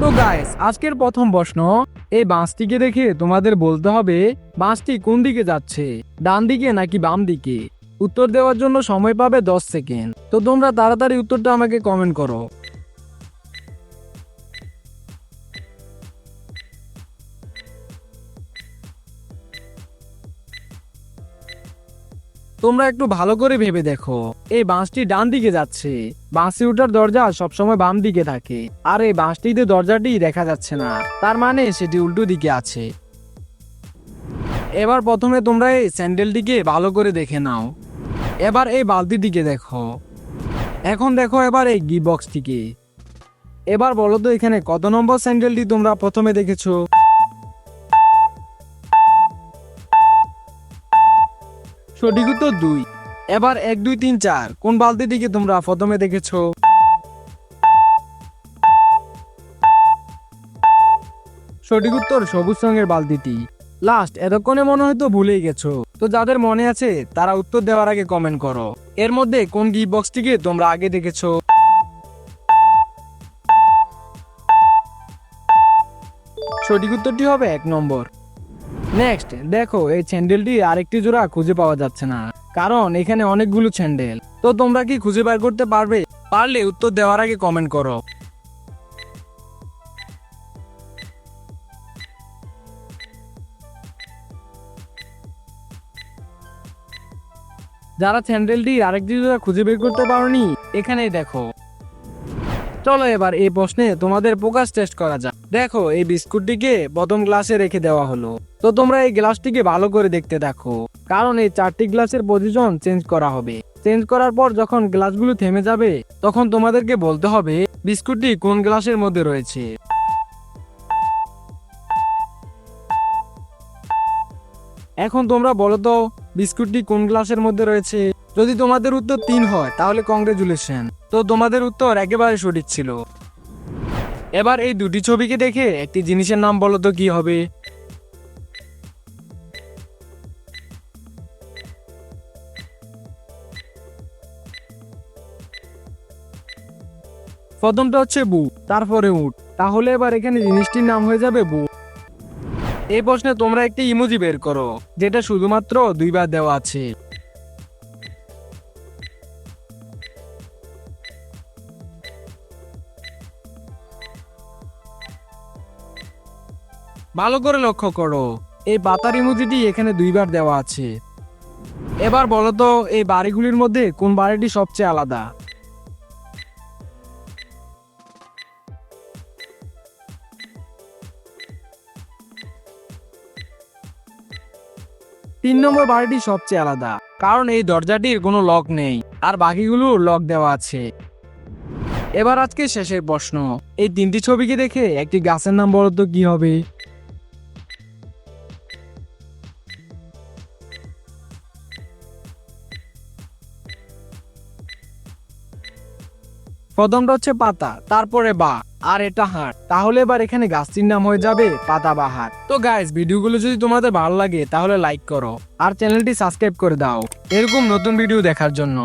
তো গাইস আজকের প্রথম প্রশ্ন, এই বাঁশটিকে দেখে তোমাদের বলতে হবে, বাঁশটি কোন দিকে যাচ্ছে, ডান দিকে নাকি বাম দিকে? উত্তর দেওয়ার জন্য সময় পাবে দশ সেকেন্ড। তো তোমরা তাড়াতাড়ি উত্তরটা আমাকে কমেন্ট করো। তোমরা একটু ভালো করে ভেবে দেখো। এই বাঁশটি ডান দিকে যাচ্ছে। বাঁশি উঠার দরজা সবসময় বাম দিকে থাকে। আর এই বাঁশটিতে দরজাটি দেখা যাচ্ছে না। তার মানে সেটি উল্টো দিকে আছে। এবার প্রথমে তোমরা এই স্যান্ডেলটিকে ভালো করে দেখে নাও। এবার এই বালতির দিকে দেখো। এখন দেখো এবার এই গি বক্সটিকে এবার বলো তো এখানে কত নম্বর স্যান্ডেলটি তোমরা প্রথমে দেখেছ? সঠিক উত্তর দুই। এবার এক, দুই, তিন, চার। কোন বালতিটিকে তোমরা প্রথমে দেখেছ? সঠিক উত্তর সবুজ রঙের বালতিটি। লাস্ট, এতক্ষণে মনে হয়তো ভুলেই গেছো। তো যাদের মনে আছে, তারা উত্তর দেওয়ার আগে কমেন্ট করো। এর মধ্যে কোন গিফট বক্সটিকে তোমরা আগে দেখেছ? সঠিক উত্তরটি হবে এক নম্বর। নেক্সট দেখো, এই স্যান্ডেলটি আরেকটি জোড়া খুঁজে পাওয়া যাচ্ছে না। কারণ এখানে অনেকগুলো স্যান্ডেল তো তোমরা কি খুঁজে বের করতে পারবে? পারলে উত্তর দেওয়ার আগে কমেন্ট করো। যারা স্যান্ডেলটি আরেকটি জোড়া খুঁজে বের করতে পারোনি, এখানেই দেখো। চলো এবার এই প্রশ্নে তোমাদের প্রকাশ টেস্ট করা যাক। দেখো, এই বিস্কুটটিকে প্রথম গ্লাসে রেখে দেওয়া হলো। তো তোমরা এই গ্লাসটিকে ভালো করে দেখতে দেখো। কারণ এই চারটি গ্লাসের পজিশন চেঞ্জ করা হবে। চেঞ্জ করার পর যখন গ্লাসগুলো থেমে যাবে, তখন তোমাদেরকে বলতে হবে বিস্কুটটি কোন গ্লাসের মধ্যে রয়েছে। এখন তোমরা বলো তো, বিস্কুটটি কোন গ্লাসের মধ্যে রয়েছে? যদি তোমাদের উত্তর তিন হয়, তাহলে কংগ্রেচুলেশন তো তোমাদের উত্তর একেবারে সঠিক ছিল। এবার এই দুটি ছবিকে দেখে একটি জিনিসের নাম বলো তো কি হবে? প্রথমটা হচ্ছে বু, তারপরে উট। তাহলে এবার এখানে জিনিসটির নাম হয়ে যাবে বু। এই প্রশ্নে তোমরা একটি ইমোজি বের করো, যেটা শুধুমাত্র দুইবার দেওয়া আছে। ভালো করে লক্ষ্য করো, এই পাতার ইমোজিটি এখানে দুইবার দেওয়া আছে। এবার বলো তো, এই বাড়িগুলির মধ্যে কোন বাড়িটি সবচেয়ে আলাদা? তিন নম্বর বাড়িটি সবচেয়ে আলাদা, কারণ এই দরজাটির কোনো লক নেই, আর বাকিগুলো লক দেওয়া আছে। এবার আজকে শেষের প্রশ্ন, এই তিনটি ছবিকে দেখে একটি গাছের নাম বলো তো, কি হবে? প্রথমটা হচ্ছে পাতা, তারপরে বা, আর এটা হাট তাহলে এবার এখানে গাছটির নাম হয়ে যাবে পাতা বা হাট তো গাইস ভিডিওগুলো যদি তোমাদের ভালো লাগে, তাহলে লাইক করো, আর চ্যানেলটি সাবস্ক্রাইব করে দাও। এরকম নতুন ভিডিও দেখার জন্য।